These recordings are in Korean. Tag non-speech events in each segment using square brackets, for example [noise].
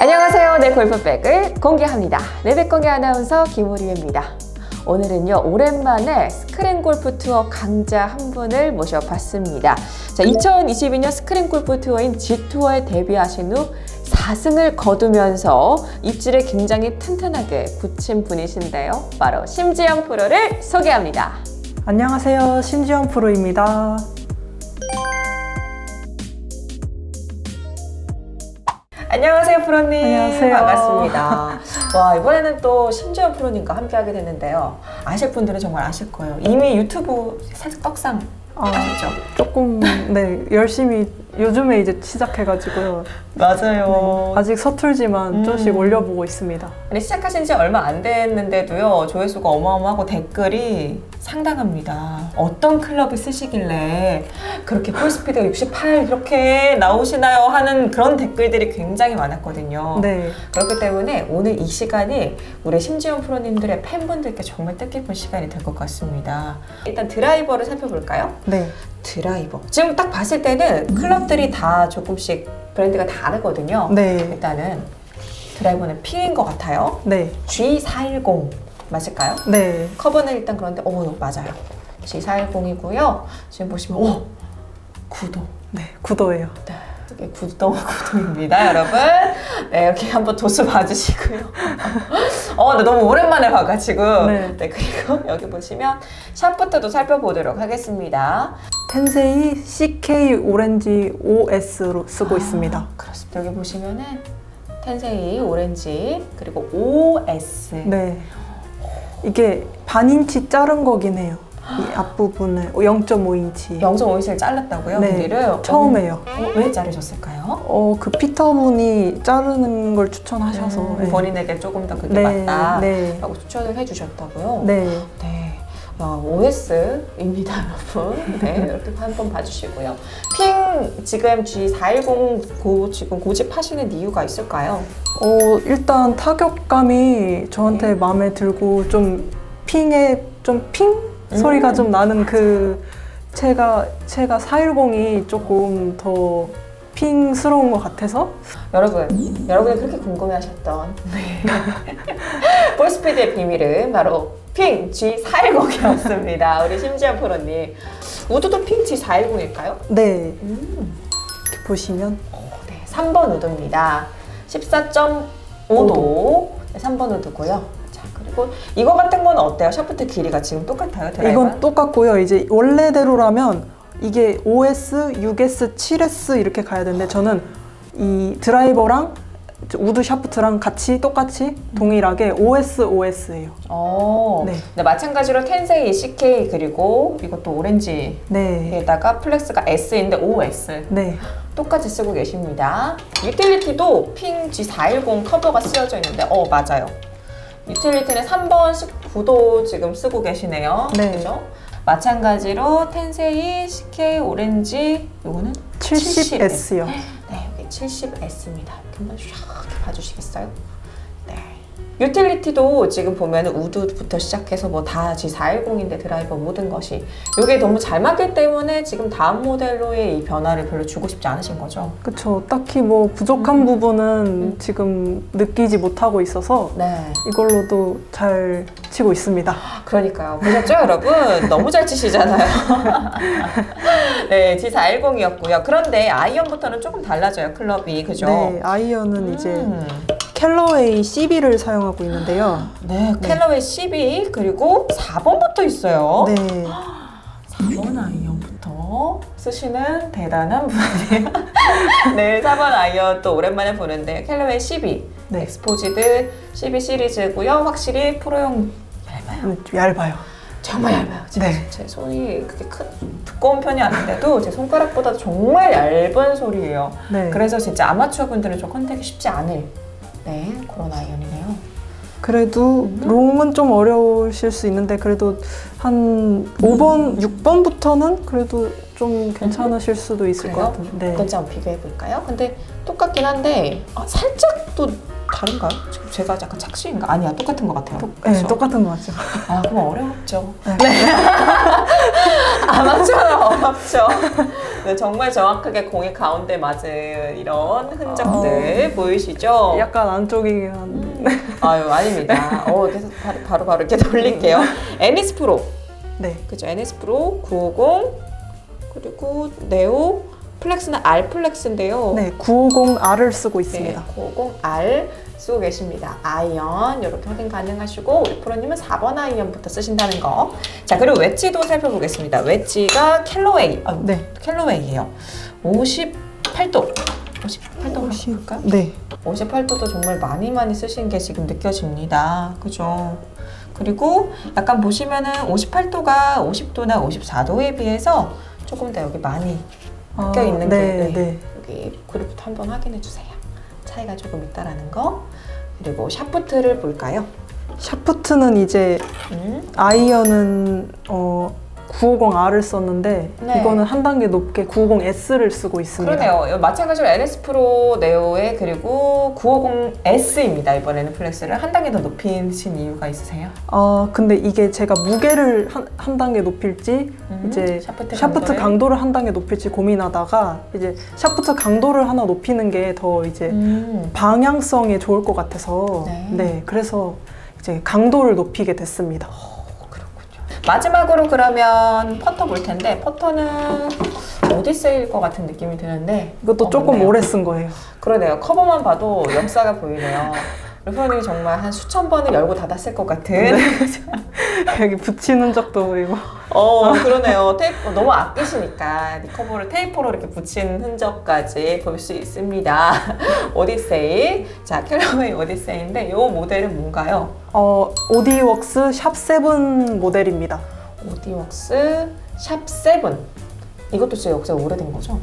안녕하세요. 내 골프백을 공개합니다. 내백 공개 아나운서 김우리입니다. 오늘은요, 오랜만에 스크린 골프 투어 강자 한 분을 모셔봤습니다. 자, 2022년 스크린 골프 투어인 G투어에 데뷔하신 후 4승을 거두면서 입지를 굉장히 튼튼하게 붙인 분이신데요. 바로 심지영 프로를 소개합니다. 안녕하세요. 신지영 프로입니다. 안녕하세요, 프로님. 안녕하세요. 반갑습니다. 와, 이번에는 또 심지어 프로님과 함께하게 됐는데요. 아실 분들은 정말 아실 거예요. 이미 유튜브 살짝 떡상 아, 아시죠? 조금 네 열심히 요즘에 이제 시작해가지고요. 맞아요. 아직 서툴지만 음. 조금씩 올려보고 있습니다. 아니, 시작하신 지 얼마 안 됐는데도요, 조회수가 어마어마하고 댓글이 상당합니다. 어떤 클럽을 쓰시길래 그렇게 풀스피드가 68 이렇게 나오시나요? 하는 그런 댓글들이 굉장히 많았거든요. 네, 그렇기 때문에 오늘 이 시간이 우리 심지원 프로님들의 팬분들께 정말 뜻깊은 시간이 될 것 같습니다. 일단 드라이버를 살펴볼까요? 네, 드라이버. 지금 딱 봤을 때는 클럽들이 다 조금씩 브랜드가 다르거든요. 네, 일단은 드라이버는 P인 것 같아요. 네, G410 맞을까요? 네, 커버는 일단 그런데 오 맞아요. G410이고요. 지금 보시면 오 구도. 네, 구도예요. 네, 이게 구동 [laughs] 구동입니다, 여러분. 네, 이렇게 한번 도수 봐주시고요. [laughs] 어, 나 너무 오랜만에 봐가지고. 네. 네, 그리고 여기 보시면 샵부터도 살펴보도록 하겠습니다. 텐세이 CK 오렌지 OS로 쓰고 있습니다. 아, 그렇습니다. 여기 보시면은 텐세이 오렌지 그리고 OS. 네, 이게 반인치 자른 거긴 해요. 이 앞부분을 0.5인치. 0.5인치를 잘랐다고요? 네, 길이를? 처음에요. 어, 왜 자르셨을까요? 어, 그 피터분이 자르는 걸 추천하셔서. 음, 네. 본인에게 조금 더 그게 네, 맞다. 네. 라고 추천을 해주셨다고요? 네, 네. 어, OS입니다, [laughs] 여러분. 네, 이렇게 한번 봐주시고요. 핑 지금 G410 고, 지금 고집하시는 이유가 있을까요? 어, 일단 타격감이 저한테 네. 마음에 들고 좀 핑에 좀 핑 소리가 음. 좀 나는 그 채가 채가 410이 조금 더 핑스러운 것 같아서 여러분, 여러분이 그렇게 궁금해하셨던 [laughs] 볼스피드의 비밀은 바로 핑 G410이었습니다. 우리 심지어 프로님. 우드도 핑 G410일까요? 네 음. 이렇게 보시면 네, 3번 우드입니다. 14.5도. 네, 3번 우드고요. 자, 그리고 이거 같은 건 어때요? 샤프트 길이가 지금 똑같아요? 드라이버? 이건 똑같고요. 이제 원래대로라면 이게 5S, 6S, 7S 이렇게 가야 되는데 저는 이 드라이버랑 우드 샤프트랑 같이 똑같이 동일하게 OS, OS예요. 어, 네. 네. 마찬가지로 텐세이 CK 그리고 이것도 오렌지에다가 네, 플렉스가 S인데 OS 네, 똑같이 쓰고 계십니다. 유틸리티도 핑 G410 커버가 쓰여져 있는데 어 맞아요. 유틸리티는 3번 19도 지금 쓰고 계시네요. 네. 그죠? 마찬가지로 텐세이 CK 오렌지 요거는 70S요. 네, 70S입니다. 이렇게 한번 샥 봐주시겠어요? 네. 유틸리티도 지금 보면 우드부터 시작해서 뭐 다 G410인데 드라이버 모든 것이 이게 너무 잘 맞기 때문에 지금 다음 모델로의 이 변화를 별로 주고 싶지 않으신 거죠? 그쵸. 딱히 뭐 부족한 음. 부분은 음. 지금 느끼지 못하고 있어서 네. 이걸로도 잘 치고 있습니다. 그러니까요. 보셨죠, 여러분? 너무 잘 치시잖아요. [laughs] 네, G410이었고요. 그런데 아이언부터는 조금 달라져요, 클럽이. 그죠? 네, 아이언은 이제 음. 캘러웨이 CB를 사용하고 있는데요. 네, 캘러웨이 12 그리고 4번부터 있어요. 네, 4번 아이언부터 쓰시는 대단한 분이에요. [laughs] 네, 4번 아이언 또 오랜만에 보는데 캘러웨이 12 네. 엑스포지드 12 시리즈고요. 확실히 프로용 얇아요. 음, 좀 얇아요. 정말 얇아요. 제, 네. 제 손이 그렇게 큰 두꺼운 편이 아닌데도 제 손가락보다 정말 얇은 소리예요. 네. 그래서 진짜 아마추어 분들은 좀 컨택이 쉽지 않을 네 그런 아이언이네요. 그래도 음. 롱은 좀 어려우실 수 있는데 그래도 한 5번, 6번부터는 그래도 좀 괜찮으실 수도 있을 것 그래요? 같은데. 네. 어떤지 한번 비교해 볼까요? 근데 똑같긴 한데 아, 살짝 또 다른가요? 지금 제가 약간 착시인가? 아니야 똑같은 것 같아요. 똑- 네, 그렇죠? 똑같은 것 같죠. 아 그럼 어렵죠. 네. [laughs] 아마추어는 어렵죠. 네, 정말 정확하게 공의 가운데 맞은 이런 흔적들 보이시죠? 약간 안쪽이긴 한데. 아유 아닙니다. 어, 그래서 바로, 바로 바로 이렇게 돌릴게요. NS 프로 네. 그죠? NS 프로 950 그리고 네오 플렉스는 R 플렉스인데요. 네, 950R을 쓰고 있습니다. 950R 쓰고 계십니다. 아이언 이렇게 확인 가능하시고 우리 프로님은 4번 아이언부터 쓰신다는 거. 자 그리고 웨지도 살펴보겠습니다. 웨지가 캘로웨이, 아, 네. 캘로웨이예요. 58도. 58도 오십- 볼까요? 네. 58도도 정말 많이 많이 쓰신 게 지금 느껴집니다. 그죠? 그리고 약간 보시면은 58도가 50도나 54도에 비해서 조금 더 여기 많이 바뀌어 있는 네, 게 네. 네. 여기 그래프도 한번 확인해 주세요. 차이가 조금 있다라는 거. 그리고 샤프트를 볼까요? 샤프트는 이제 음. 아이언은 어 950R을 썼는데 네. 이거는 한 단계 높게 950S를 쓰고 있습니다. 그러네요. 마찬가지로 NS 프로 네오의 그리고 950S입니다. 이번에는 플렉스를 한 단계 더 높이신 이유가 있으세요? 아 근데 이게 제가 무게를 한, 한 단계 높일지 음, 이제 샤프트 샤프트 강도를? 강도를 한 단계 높일지 고민하다가 이제 샤프트 강도를 하나 높이는 게 더 이제 음. 방향성에 좋을 것 같아서 네. 네. 그래서 이제 강도를 높이게 됐습니다. 마지막으로 그러면 퍼터 볼 텐데 퍼터는 어디 쓰일 것 같은 느낌이 드는데 이것도 어, 조금 뭔데요? 오래 쓴 거예요. 그러네요. 커버만 봐도 역사가 보이네요. 프로님이 정말 한 수천 번을 열고 닫았을 것 같은. [laughs] [laughs] 여기 붙이는 적도 보이고. 어, 그러네요. 테이프 너무 아끼시니까 이 커버를 테이프로 이렇게 붙인 흔적까지 볼 수 있습니다. [laughs] 오디세이. 자, 캘러웨이 오디세이인데 이 모델은 뭔가요? 어 오디웍스 샵7 모델입니다. 오디웍스 샵7. 이것도 진짜 역사가 오래된 거죠?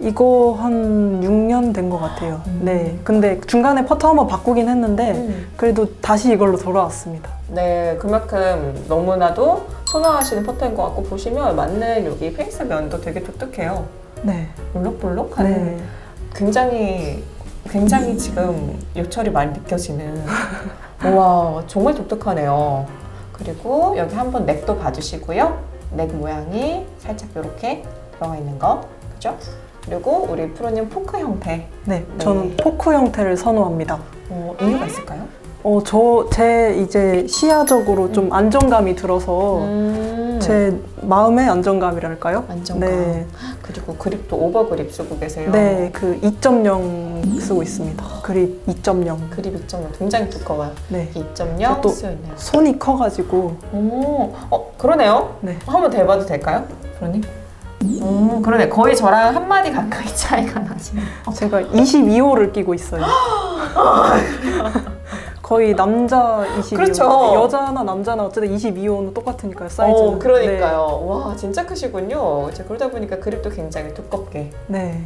이거 한 6년 된 것 같아요. 음. 네. 근데 중간에 퍼터 한번 바꾸긴 했는데 그래도 다시 이걸로 돌아왔습니다. 네, 그만큼 너무나도 선호하시는 퍼터인 것 같고 보시면 맞는 여기 페이스 면도 되게 독특해요. 네. 볼록볼록하는 네. 굉장히 굉장히 지금 요철이 많이 느껴지는 [laughs] 와 정말 독특하네요. 그리고 여기 한번 넥도 봐주시고요. 넥 모양이 살짝 이렇게 들어가 있는 거 그죠? 그리고 우리 프로님 포크 형태 네. 저는 네. 포크 형태를 선호합니다. 어, 이유가 있을까요? 어, 저, 제 이제 시야적으로 좀 안정감이 들어서 음, 제 마음의 안정감이랄까요? 안정감. 네. 그리고 그립도 오버 그립 쓰고 계세요. 네, 그 2.0 쓰고 있습니다. 그립 2.0. 그립 2.0 굉장히 두꺼워요. 네. 2.0 또- 쓰여 있네요. 손이 커가지고, 오, 어 그러네요. 네. 한번 대봐도 될까요, 프로님? 오, 그러네. 거의 저랑 한 마디 가까이 [laughs] 차이가 나시네. 제가 22호를 끼고 있어요. [laughs] 거의 남자 22호. 그렇죠. 여자나 남자나 어쨌든 22호는 똑같으니까요, 사이즈는. 어, 그러니까요. 와, 진짜 크시군요. 제가 그러다 보니까 그립도 굉장히 두껍게. 네. 네.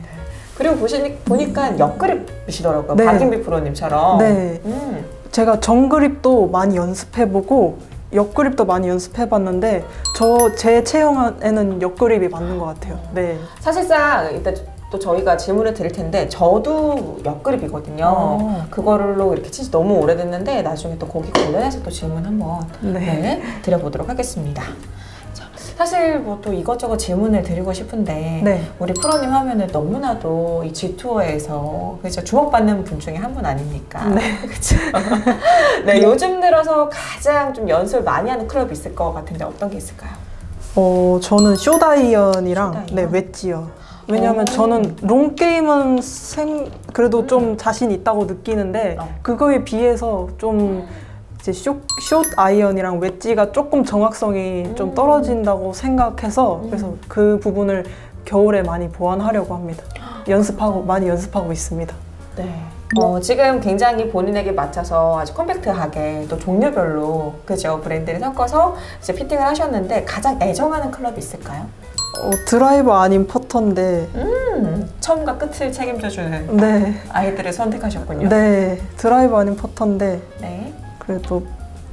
그리고 보시니, 보니까 옆그립이시더라고요. 네. 박인비 프로님처럼. 네. 음, 제가 정그립도 많이 연습해보고 옆그립도 많이 연습해봤는데 저 제 체형에는 옆그립이 맞는 것 같아요. 네. 사실상 이따 또 저희가 질문을 드릴 텐데 저도 옆그립이거든요. 어. 그걸로 이렇게 친지 너무 오래됐는데 나중에 또 거기 관련해서 또 질문 한번 네. 네, 드려보도록 하겠습니다. 자, 사실 뭐 또 이것저것 질문을 드리고 싶은데 네. 우리 프로님 하면은 너무나도 이 G2어에서 그죠 주목받는 분 중에 한 분 아닙니까? 네. 그렇죠. [laughs] 네, 요즘 들어서 가장 좀 연습을 많이 하는 클럽이 있을 것 같은데 어떤 게 있을까요? 어, 저는 쇼다이언이랑 쇼다이언? 네, 웨지요. 왜냐하면 오. 저는 롱 게임은 생 그래도 좀 자신 있다고 느끼는데 어. 그거에 비해서 좀 이제 쇼, 숏 아이언이랑 웨지가 조금 정확성이 좀 음. 떨어진다고 생각해서 음. 그래서 그 부분을 겨울에 많이 보완하려고 합니다. 연습하고 많이 연습하고 있습니다. 네. 어, 지금 굉장히 본인에게 맞춰서 아주 컴팩트하게 또 종류별로 그죠 브랜드를 섞어서 이제 피팅을 하셨는데 가장 애정하는 클럽이 있을까요? 어, 드라이버 아닌 퍼터인데 음, 처음과 끝을 책임져주는 네, 아이들을 선택하셨군요. 네 드라이버 아닌 퍼터인데 네. 그래도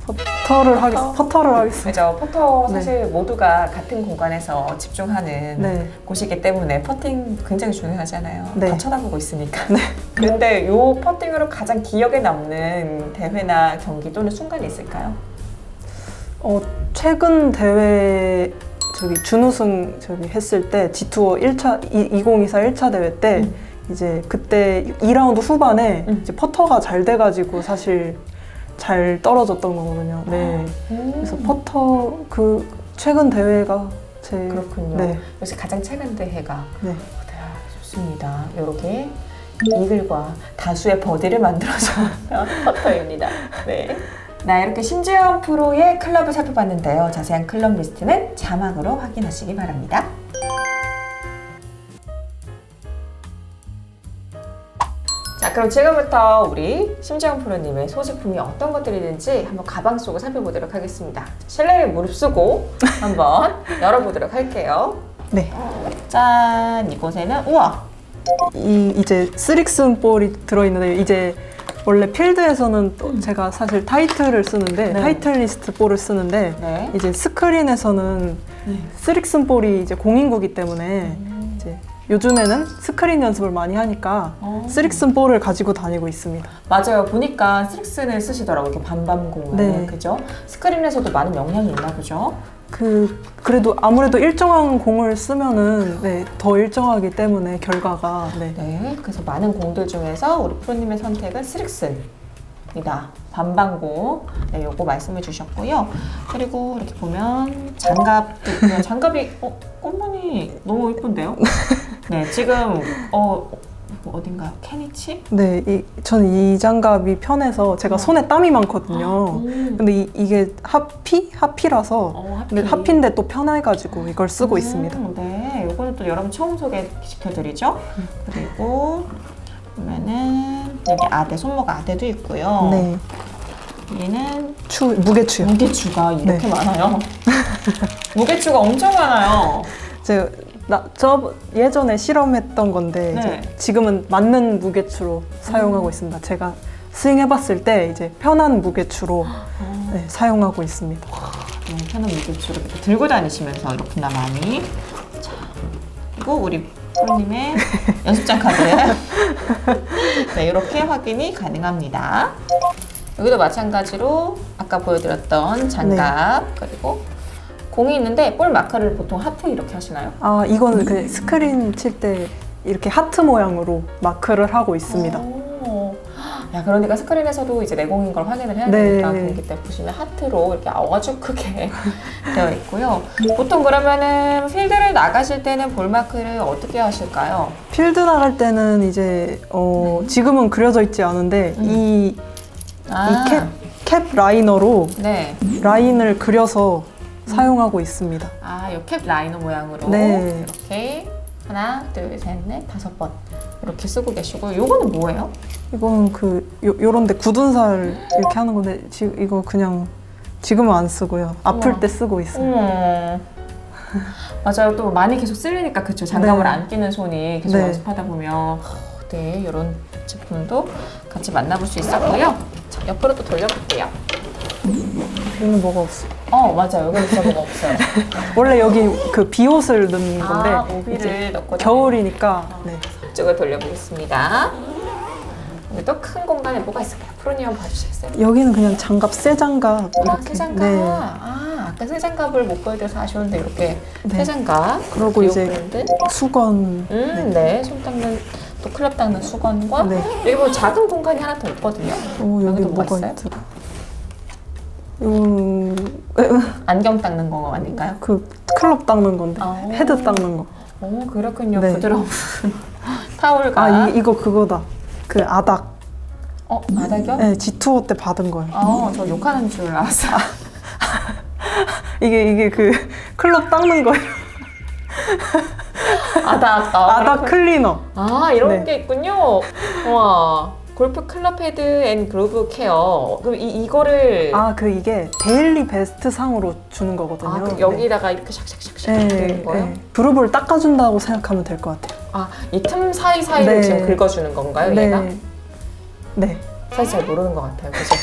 퍼터를 하겠 퍼터. 퍼터를 하겠습니다. 그죠. 퍼터 네. 사실 모두가 같은 공간에서 집중하는 네. 곳이기 때문에 퍼팅 굉장히 중요하잖아요. 네. 다 쳐다보고 있으니까. [laughs] 그런데 요 퍼팅으로 가장 기억에 남는 대회나 경기 또는 순간이 있을까요? 어, 최근 대회 저기 준우승 저기 했을 때 G투어 1차 2024 1차 대회 때 음. 이제 그때 2라운드 후반에 음. 이제 퍼터가 잘 돼가지고 사실 잘 떨어졌던 거거든요. 네. 그래서 퍼터 그 최근 대회가 제 그렇군요. 네. 역시 가장 최근 대회가 네. 네, 좋습니다. 이렇게 이글과 다수의 버디를 만들어서 [laughs] 퍼터입니다. 네. 나 이렇게 심지영 프로의 클럽을 살펴봤는데요. 자세한 클럽 리스트는 자막으로 확인하시기 바랍니다. 자, 그럼 지금부터 우리 심지영 프로님의 소지품이 어떤 것들이 있는지 한번 가방 속을 살펴보도록 하겠습니다. 실내에 무릎 쓰고 한번 열어보도록 할게요. 네. 짠! 이곳에는 우와! 이 이제 쓰릭슨 볼이 들어있는데 이제 원래 필드에서는 또 제가 사실 타이틀을 쓰는데 음. 네. 타이틀리스트 볼을 쓰는데 네. 이제 스크린에서는 쓰릭슨 볼이 이제 공인구기 때문에 음. 요즘에는 스크린 연습을 많이 하니까 어. 쓰릭슨 볼을 가지고 다니고 있습니다. 맞아요. 보니까 스릭슨을 쓰시더라고요. 이렇게 반반공을. 네. 그죠? 스크린에서도 많은 영향이 있나 보죠? 그 그래도 아무래도 일정한 공을 쓰면은 네, 더 일정하기 때문에 결과가 네. 네. 그래서 많은 공들 중에서 우리 프로님의 선택은 스릭슨 이다. 반반공. 네, 요거 말씀해 주셨고요. 그리고 이렇게 보면 장갑도 있고요. 장갑이, 어, 꽃무늬 너무 예쁜데요? 네, 지금, 어, 어딘가요? 케니치? 네, 이, 저는 이 장갑이 편해서 제가 어. 손에 땀이 많거든요. 음. 근데 이, 이게 하피? 하피라서 어, 하피. 근데 하피인데 또 편해가지고 이걸 쓰고 음, 있습니다. 네, 요거는 또 여러분 처음 소개시켜드리죠. 그리고 보면은 여기 아대 손목 아대도 있고요. 네, 여기는 추 무게추요. 무게추가 이렇게 네. 많아요. [laughs] 무게추가 엄청 많아요. 제가 나, 저 예전에 실험했던 건데 네. 이제 지금은 맞는 무게추로 사용하고 있습니다. 제가 스윙해봤을 때 이제 편한 무게추로 네, 사용하고 있습니다. 네, 편한 이렇게 들고 다니시면서 이렇게나 많이. 자, 그리고 우리 프로님의 [laughs] 연습장 카드. [laughs] 네, 이렇게 확인이 가능합니다. 여기도 마찬가지로 아까 보여드렸던 장갑 그리고 공이 있는데 볼 마크를 보통 하프 이렇게 하시나요? 아 이거는 그 스크린 칠 때 이렇게 하트 모양으로 마크를 하고 있습니다. 오. 야 그러니까 스크린에서도 이제 내공인 걸 확인을 해야 네. 되니까 경기 때 보시면 하트로 이렇게 아주 크게 [laughs] 되어 있고요. 보통 그러면은 필드를 나가실 때는 볼 마크를 어떻게 하실까요? 필드 나갈 때는 이제 어, 지금은 그려져 있지 않은데 음. 이, 아, 이 캡, 캡 라이너로 네. 라인을 그려서 사용하고 있습니다. 아, 이 캡 라이너 모양으로 네. 이렇게 하나, 둘, 셋, 넷, 다섯 번 이렇게 쓰고 계시고 요거는 뭐예요? 이건 그 요, 요런데 굳은 살 이렇게 하는 건데 지, 이거 그냥 지금은 안 쓰고요. 아플 우와. 때 쓰고 있어요. 음. [laughs] 맞아요. 또 많이 계속 쓰려니까 그쵸. 장갑을 네. 안 끼는 손이 계속 네. 연습하다 보면 어, 네 이런 제품도 같이 만나볼 수 있었고요. 자, 옆으로 또 돌려볼게요. 여기는 뭐가 없어. 어 맞아요. 여기는 뭐가 없어요. [laughs] 원래 여기 그 비옷을 넣는 건데 아 오비를 넣고 겨울이니까 네. 이쪽을 돌려보겠습니다. 여기 또큰 공간에 뭐가 있을까요? 프로님 한번 봐주시겠어요? 여기는 그냥 장갑 새 장갑 아, 이렇게. 새 장갑. 네. 아, 아까 새 장갑을 못 보여드려서 아쉬운데 이렇게 네. 새 장갑. 그러고 이제 브랜드. 수건. 음, 네. 손 닦는 또 클럽 닦는 수건과 네. 여기 보면 작은 공간이 하나 더 있거든요. 어, 여기 여기도 뭐가? 있더라. 요, 안경 닦는 거 아닐까요? 그 클럽 닦는 건데 아. 헤드 닦는 거. 오, 그렇군요. 네. 부드러운 [laughs] 타올과 아 이, 이거 그거다. 그 아닥. 어, 바닥이요? 네, G2호 때 받은 거예요. 아, 저 욕하는 줄 알았어요. [laughs] 이게 이게 그 클럽 닦는 거예요. 아닥. 아, 아닥 그렇군- 클리너. 아, 이런 네. 게 있군요. 와. 골프 클럽 헤드 앤 그루브 케어. 그럼 이, 이거를 아 그 이게 데일리 베스트 상으로 주는 거거든요. 아, 그 여기다가 이렇게 샥샥샥샥 네. 되는 네, 거예요? 네. 그룹을 닦아준다고 생각하면 될 것 같아요. 아, 이 틈 사이사이를 네. 지금 긁어주는 건가요, 얘가? 네. 네. 사실 잘 모르는 것 같아요. 그죠?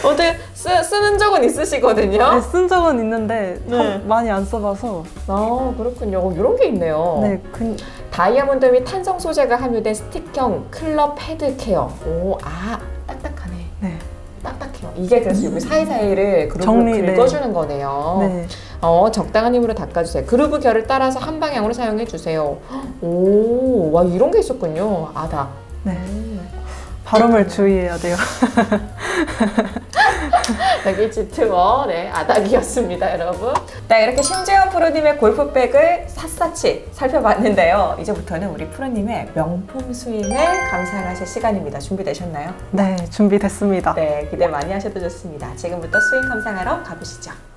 [laughs] 어떻게 쓰, 쓰는 적은 있으시거든요? 네, 쓴 적은 있는데 네. 한- 많이 안 써봐서 아, 그렇군요. 이런 게 있네요. 네, 그, 다이아몬드 및 탄성 소재가 함유된 스틱형 클럽 헤드 케어. 오, 아, 딱딱하네. 네. 딱딱해요. 이게 그래서 여기 사이사이를 정리, 네. 긁어주는 거네요. 네. 어, 적당한 힘으로 닦아주세요. 그루브 결을 따라서 한 방향으로 사용해 주세요. 오, 와 이런 게 있었군요. 아다. 네. 발음을 주의해야 돼요. [laughs] 여기 지트워 네 아닥이었습니다 여러분. 네 이렇게 심재원 프로님의 골프백을 샅샅이 살펴봤는데요. 이제부터는 우리 프로님의 명품 스윙을 감상하실 시간입니다. 준비되셨나요? 네, 준비됐습니다. 네 기대 많이 하셔도 좋습니다. 지금부터 스윙 감상하러 가보시죠